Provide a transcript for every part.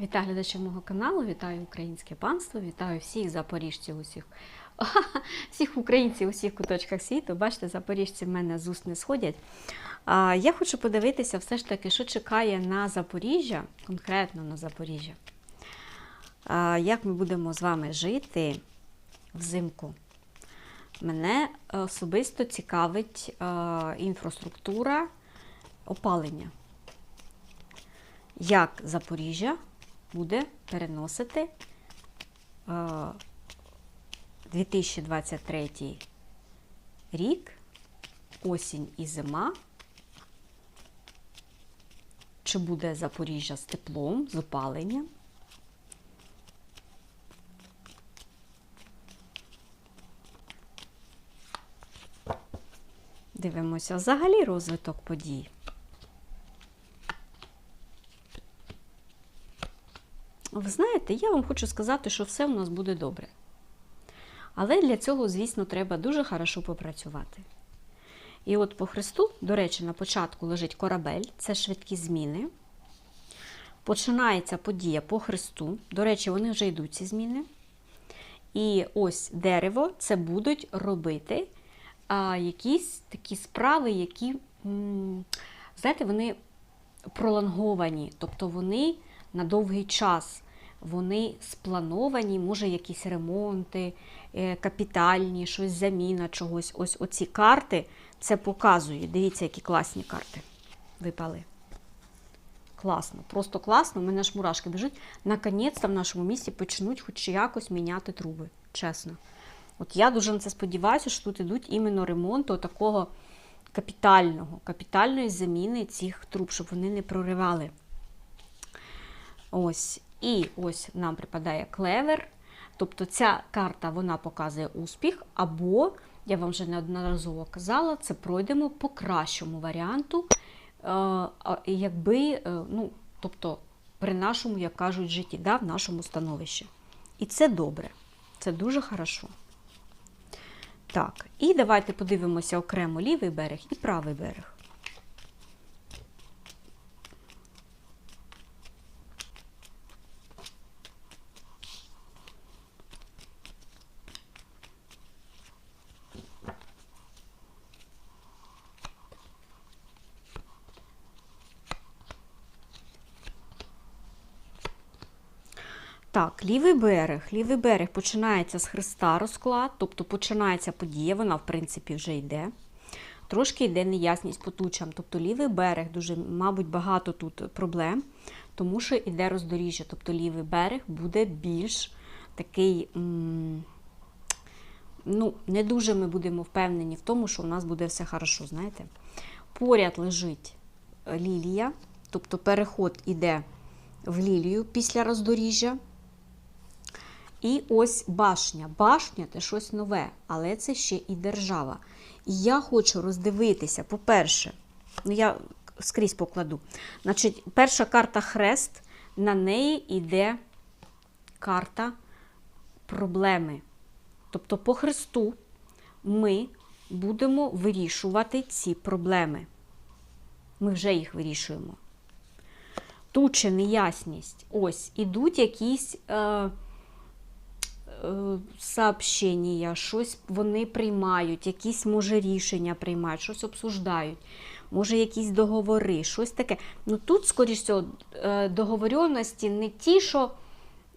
Вітаю глядачів мого каналу, вітаю українське панство, вітаю всіх запоріжців, усіх, всіх українців у всіх куточках світу. Бачите, запоріжці в мене з уст не сходять. Я хочу подивитися, все ж таки, що чекає на Запоріжжя, конкретно на Запоріжжя. Як ми будемо з вами жити взимку? Мене особисто цікавить інфраструктура опалення. Як Запоріжжя буде переносити е, 2023 рік, осінь і зима? Чи буде Запоріжжя з теплом, з опаленням? Дивимося взагалі розвиток подій. Ви знаєте, я вам хочу сказати, що все у нас буде добре. Але для цього, звісно, треба дуже хорошо попрацювати. І от по Христу, до речі, на початку лежить корабель, це швидкі зміни. Починається подія по Христу. До речі, вони вже йдуть ці зміни. І ось дерево це будуть робити а, якісь такі справи, які, знаєте, вони пролонговані, тобто вони на довгий час. Вони сплановані, може, якісь ремонти, е, капітальні, щось заміна чогось. Ось оці карти це показує. Дивіться, які класні карти випали. Класно, просто класно. У мене ж мурашки біжуть. Наконець-то в нашому місті почнуть хоч якось міняти труби. Чесно. От я дуже на це сподіваюся, що тут ідуть іменно ремонту такого капітального, капітальної заміни цих труб, щоб вони не проривали. Ось. І ось нам припадає клевер. Тобто ця карта вона показує успіх, або, я вам вже неодноразово казала, це пройдемо по кращому варіанту, е, якби, е, ну, тобто, при нашому, як кажуть, житті, да, в нашому становищі. І це добре. Це дуже хорошо. Так, і давайте подивимося окремо лівий берег і правий берег. Так, лівий берег. Лівий берег починається з Христа розклад, тобто починається подія, вона, в принципі, вже йде. Трошки йде неясність по тучам. Тобто лівий берег, дуже, мабуть, багато тут проблем, тому що йде роздоріжжя. Тобто лівий берег буде більш такий, ну, не дуже ми будемо впевнені в тому, що у нас буде все хорошо, знаєте. Поряд лежить лілія, тобто переход іде в лілію після роздоріжжя. І ось башня. Башня це щось нове, але це ще і держава. І я хочу роздивитися, по-перше, ну я скрізь покладу. Значить, перша карта хрест, на неї йде карта проблеми. Тобто, по хресту ми будемо вирішувати ці проблеми. Ми вже їх вирішуємо. Туча, неясність. Ось, ідуть якісь. Е, сообщення, щось вони приймають, якісь, може, рішення приймають, щось обсуждають, може, якісь договори, щось таке. Ну тут, скоріш всього, договоренності не ті, що,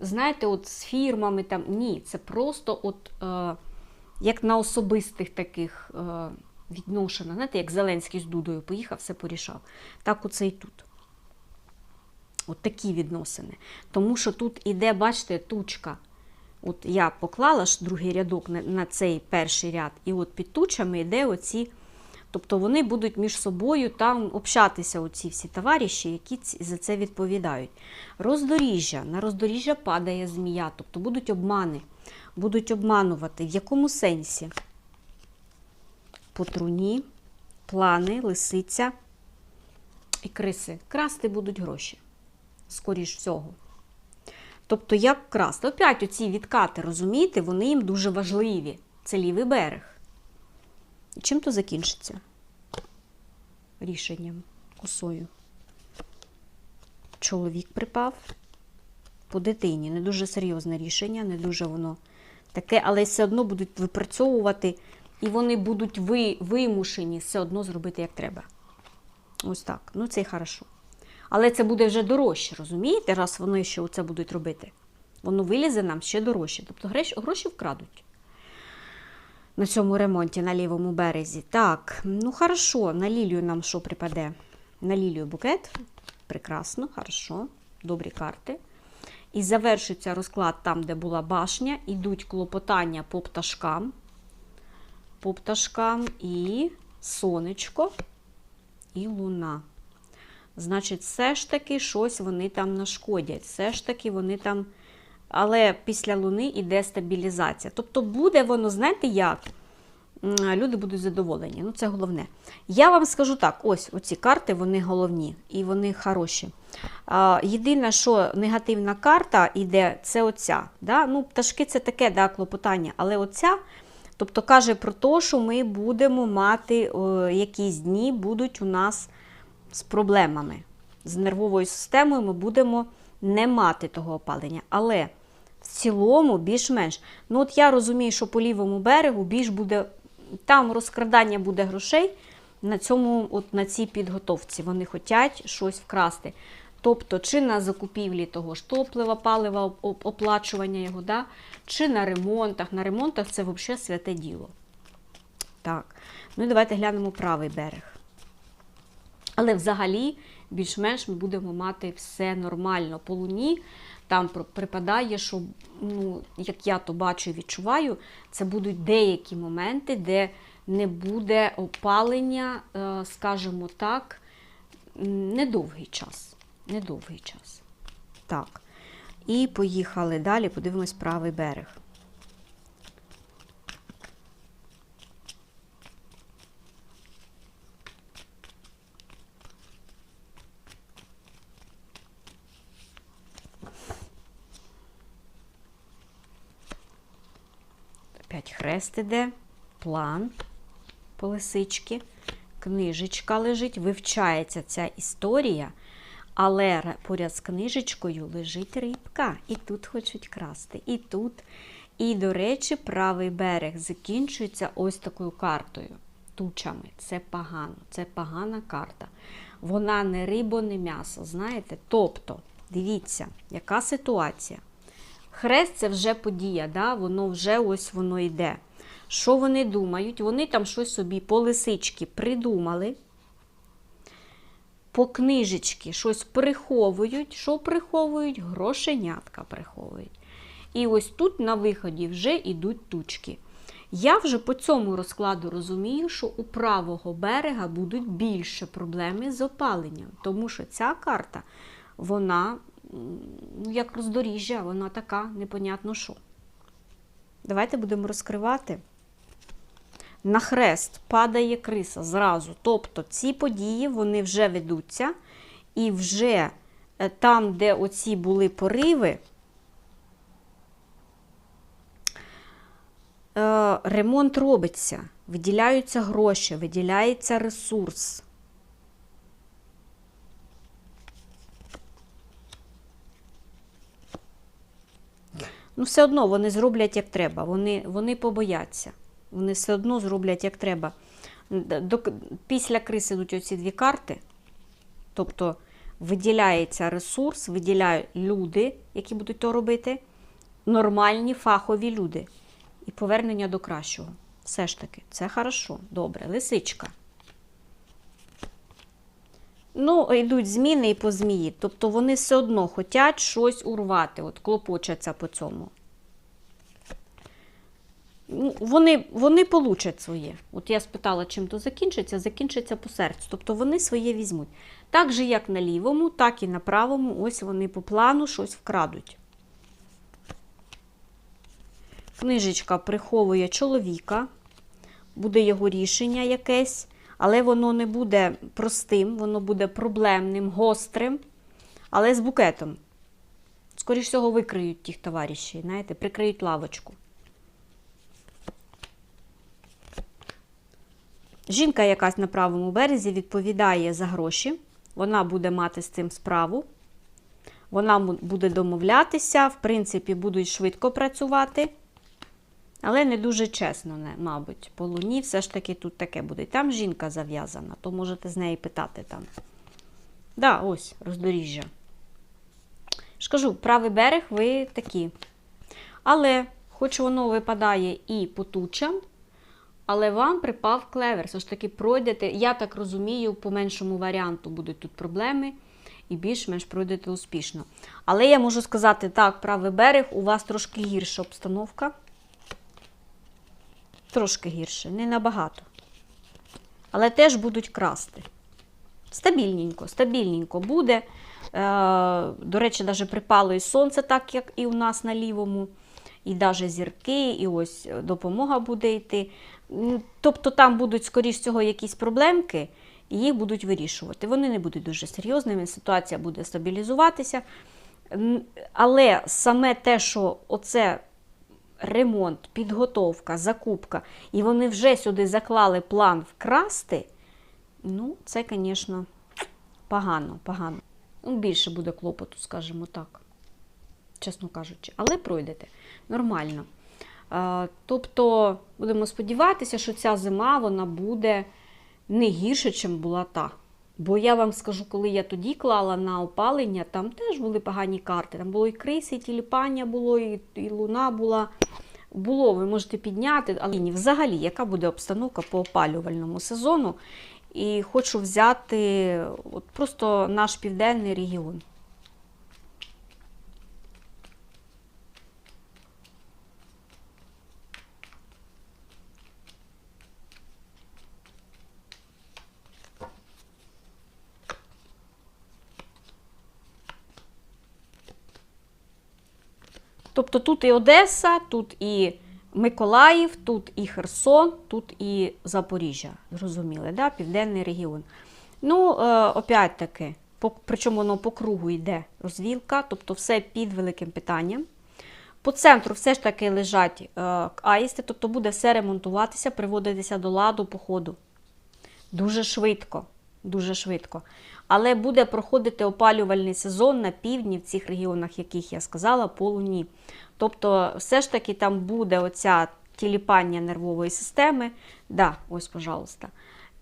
знаєте, от з фірмами там. Ні, це просто от, як на особистих таких відношеннях. Знаєте, як Зеленський з Дудою поїхав, все порішав. Так оце і тут. От такі відносини. Тому що тут іде, бачите, тучка. От я поклала ж другий рядок на, на цей перший ряд, і от під тучами йде оці. Тобто вони будуть між собою там общатися, оці всі товариші, які за це відповідають. Роздоріжжя. На роздоріжжя падає змія, тобто будуть обмани, будуть обманувати. В якому сенсі? По труні, плани, лисиця і криси. Красти будуть гроші, скоріш всього. Тобто, як красти. Опять оці відкати, розумієте, вони їм дуже важливі. Це лівий берег. І чим то закінчиться? Рішенням, косою. Чоловік припав, по дитині. Не дуже серйозне рішення, не дуже воно таке, але все одно будуть випрацьовувати, і вони будуть ви, вимушені все одно зробити як треба. Ось так. Ну, це і хорошо. Але це буде вже дорожче, розумієте, раз вони ще це будуть робити. Воно вилізе нам ще дорожче. Тобто гроші, вкрадуть на цьому ремонті на лівому березі. Так, ну хорошо, на лілію нам що припаде? На лілію букет. Прекрасно, хорошо, добрі карти. І завершиться розклад там, де була башня. Ідуть клопотання по пташкам. По пташкам і сонечко, і луна. Значить, все ж таки щось вони там нашкодять. Все ж таки вони там. Але після Луни йде стабілізація. Тобто буде воно, знаєте як? Люди будуть задоволені. Ну, це головне. Я вам скажу так: ось оці карти, вони головні і вони хороші. Єдине, що негативна карта йде, це оця. Да? Ну, пташки це таке да, клопотання, але оця. Тобто каже про те, що ми будемо мати якісь дні будуть у нас з проблемами. З нервовою системою ми будемо не мати того опалення. Але в цілому більш-менш. Ну, от я розумію, що по лівому берегу більш буде, там розкрадання буде грошей на цьому, от на цій підготовці. Вони хочуть щось вкрасти. Тобто, чи на закупівлі того ж топлива, палива, оп- оп- оплачування його, да? чи на ремонтах. На ремонтах це взагалі святе діло. Так, ну і давайте глянемо правий берег. Але взагалі, більш-менш ми будемо мати все нормально. По луні там припадає, що, ну, як я то бачу і відчуваю, це будуть деякі моменти, де не буде опалення, е, скажімо так, недовгий час. Недовгий час. Так. І поїхали далі, подивимось правий берег. Опять хрест іде, план по лисички, книжечка лежить, вивчається ця історія, але поряд з книжечкою лежить рибка. І тут хочуть красти, і тут. І, до речі, правий берег закінчується ось такою картою. Тучами. Це погано, це погана карта. Вона не рибо, не м'ясо. Знаєте? Тобто, дивіться, яка ситуація. Хрест це вже подія, да? воно вже ось воно йде. Що вони думають? Вони там щось собі по лисички придумали, по книжечки щось приховують. Що приховують? Грошенятка приховують. І ось тут на виході вже йдуть тучки. Я вже по цьому розкладу розумію, що у правого берега будуть більше проблеми з опаленням, тому що ця карта, вона ну, як роздоріжжя, вона така, непонятно що. Давайте будемо розкривати. На хрест падає криса зразу. Тобто ці події вони вже ведуться, і вже е, там, де оці були пориви, е, ремонт робиться, виділяються гроші, виділяється ресурс. Ну, все одно вони зроблять як треба. Вони, вони побояться. Вони все одно зроблять як треба. Після криси йдуть оці дві карти. Тобто виділяється ресурс, виділяють люди, які будуть то робити. Нормальні фахові люди. І повернення до кращого. Все ж таки, це хорошо, добре. Лисичка. Ну, йдуть зміни і по змії. Тобто вони все одно хочуть щось урвати, от клопочаться по цьому. Ну, Вони, вони получать своє. От я спитала, чим то закінчиться, закінчиться по серцю. Тобто вони своє візьмуть. Так же, як на лівому, так і на правому, ось вони по плану щось вкрадуть. Книжечка приховує чоловіка, буде його рішення якесь, але воно не буде простим, воно буде проблемним, гострим, але з букетом. Скоріше всього, викриють тих товаришів, знаєте, прикриють лавочку. Жінка якась на правому березі відповідає за гроші. Вона буде мати з цим справу. Вона буде домовлятися, в принципі, будуть швидко працювати. Але не дуже чесно, не, мабуть. По луні все ж таки тут таке буде. Там жінка зав'язана, то можете з неї питати там. Да, ось, роздоріжжя. ж кажу, правий берег ви такі. Але, хоч воно випадає і по тучам, але вам припав клевер. Все ж таки пройдете, я так розумію, по меншому варіанту будуть тут проблеми, і більш-менш пройдете успішно. Але я можу сказати, так, правий берег, у вас трошки гірша обстановка. Трошки гірше, не набагато. Але теж будуть красти. Стабільненько, стабільненько буде. Е, до речі, навіть припало і сонце, так як і у нас на лівому, і навіть зірки, і ось допомога буде йти. Тобто там будуть, скоріш всього, якісь проблемки, і їх будуть вирішувати. Вони не будуть дуже серйозними, ситуація буде стабілізуватися. Але саме те, що оце ремонт, підготовка, закупка, і вони вже сюди заклали план вкрасти, ну, це, звісно, погано, погано. Ну, більше буде клопоту, скажімо так, чесно кажучи. Але пройдете нормально. Тобто, будемо сподіватися, що ця зима вона буде не гірше, ніж була та. Бо я вам скажу, коли я тоді клала на опалення, там теж були погані карти. Там було і криси, і тіліпання було, і, і луна була. Було, ви можете підняти, але ні, взагалі, яка буде обстановка по опалювальному сезону. І хочу взяти от просто наш південний регіон. Тобто тут і Одеса, тут і Миколаїв, тут і Херсон, тут і Запоріжжя. Зрозуміли, да? південний регіон. Ну, е, опять таки, причому воно по кругу йде розвілка, тобто все під великим питанням. По центру все ж таки лежать е, аїсти, тобто буде все ремонтуватися, приводитися до ладу по ходу. Дуже швидко. Дуже швидко. Але буде проходити опалювальний сезон на півдні в цих регіонах, яких я сказала, по луні. Тобто, все ж таки там буде оця тіліпання нервової системи. Да, ось, пожалуйста.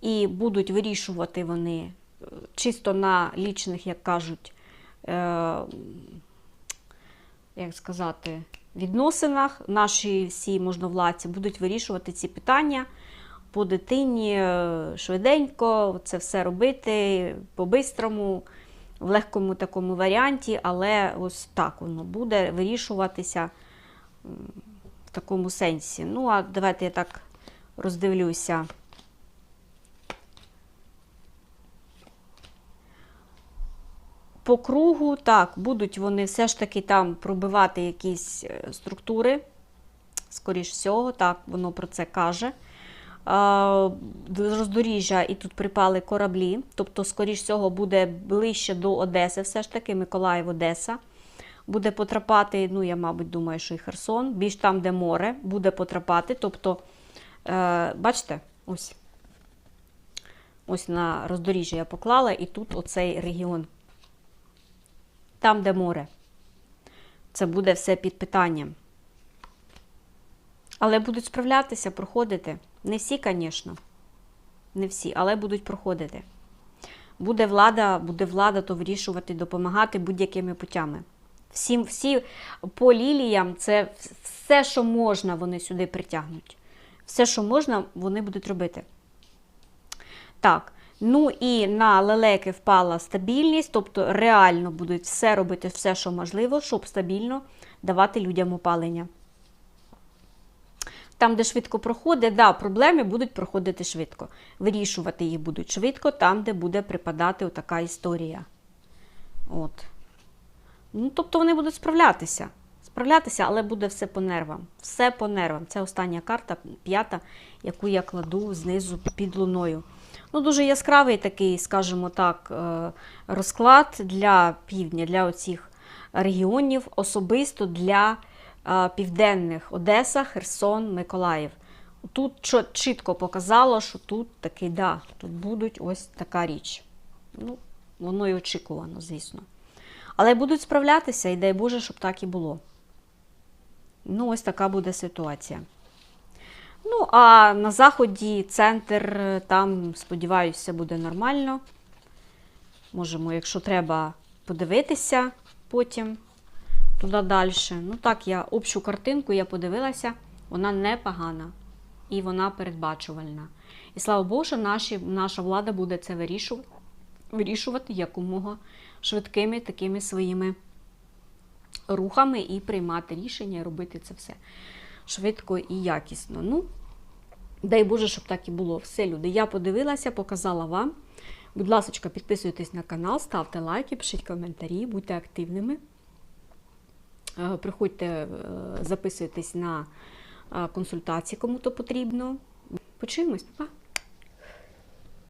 І будуть вирішувати вони е, чисто на лічних, як кажуть, е, як сказати, відносинах. Наші всі можновладці будуть вирішувати ці питання по дитині е, швиденько, це все робити по-бистрому, в легкому такому варіанті, але ось так воно буде вирішуватися в такому сенсі. Ну, а давайте я так роздивлюся. По кругу, так, будуть вони все ж таки там пробивати якісь е, структури, скоріш всього, так, воно про це каже. Роздоріжжя і тут припали кораблі, тобто, скоріш всього, буде ближче до Одеси, все ж таки, Миколаїв, Одеса. Буде потрапати, ну, я, мабуть, думаю, що і Херсон, більш там, де море, буде потрапати. Тобто, е, бачите, ось. Ось на роздоріжжя я поклала, і тут оцей регіон. Там, де море. Це буде все під питанням. Але будуть справлятися, проходити. Не всі, звісно. Не всі, але будуть проходити. Буде влада, буде влада то вирішувати, допомагати будь-якими путями. Всім, всі по ліліям, це все, що можна, вони сюди притягнуть. Все, що можна, вони будуть робити. Так. Ну і на лелеки впала стабільність, тобто реально будуть все робити, все, що можливо, щоб стабільно давати людям опалення. Там, де швидко проходить, да, проблеми будуть проходити швидко. Вирішувати їх будуть швидко, там, де буде припадати отака історія. От. Ну, тобто вони будуть справлятися. Справлятися, але буде все по нервам. Все по нервам. Це остання карта, п'ята, яку я кладу знизу під луною. Ну, дуже яскравий такий, скажімо так, е, розклад для півдня, для оцих регіонів, особисто для південних Одеса, Херсон, Миколаїв. Тут чітко показало, що тут таки, да, тут будуть ось така річ. Ну, воно і очікувано, звісно. Але будуть справлятися, і дай Боже, щоб так і було. Ну, ось така буде ситуація. Ну, а на заході центр, там, сподіваюся, буде нормально. Можемо, якщо треба, подивитися потім туди далі. Ну так, я общу картинку я подивилася, вона непогана і вона передбачувальна. І слава Богу, наші, наша влада буде це вирішувати, вирішувати якомога швидкими такими своїми рухами і приймати рішення, робити це все швидко і якісно. Ну, дай Боже, щоб так і було. Все, люди. Я подивилася, показала вам. Будь ласка, підписуйтесь на канал, ставте лайки, пишіть коментарі, будьте активними. Е, Приходьте, е, записуйтесь на е, консультації, кому то потрібно. Почуємось, па-па!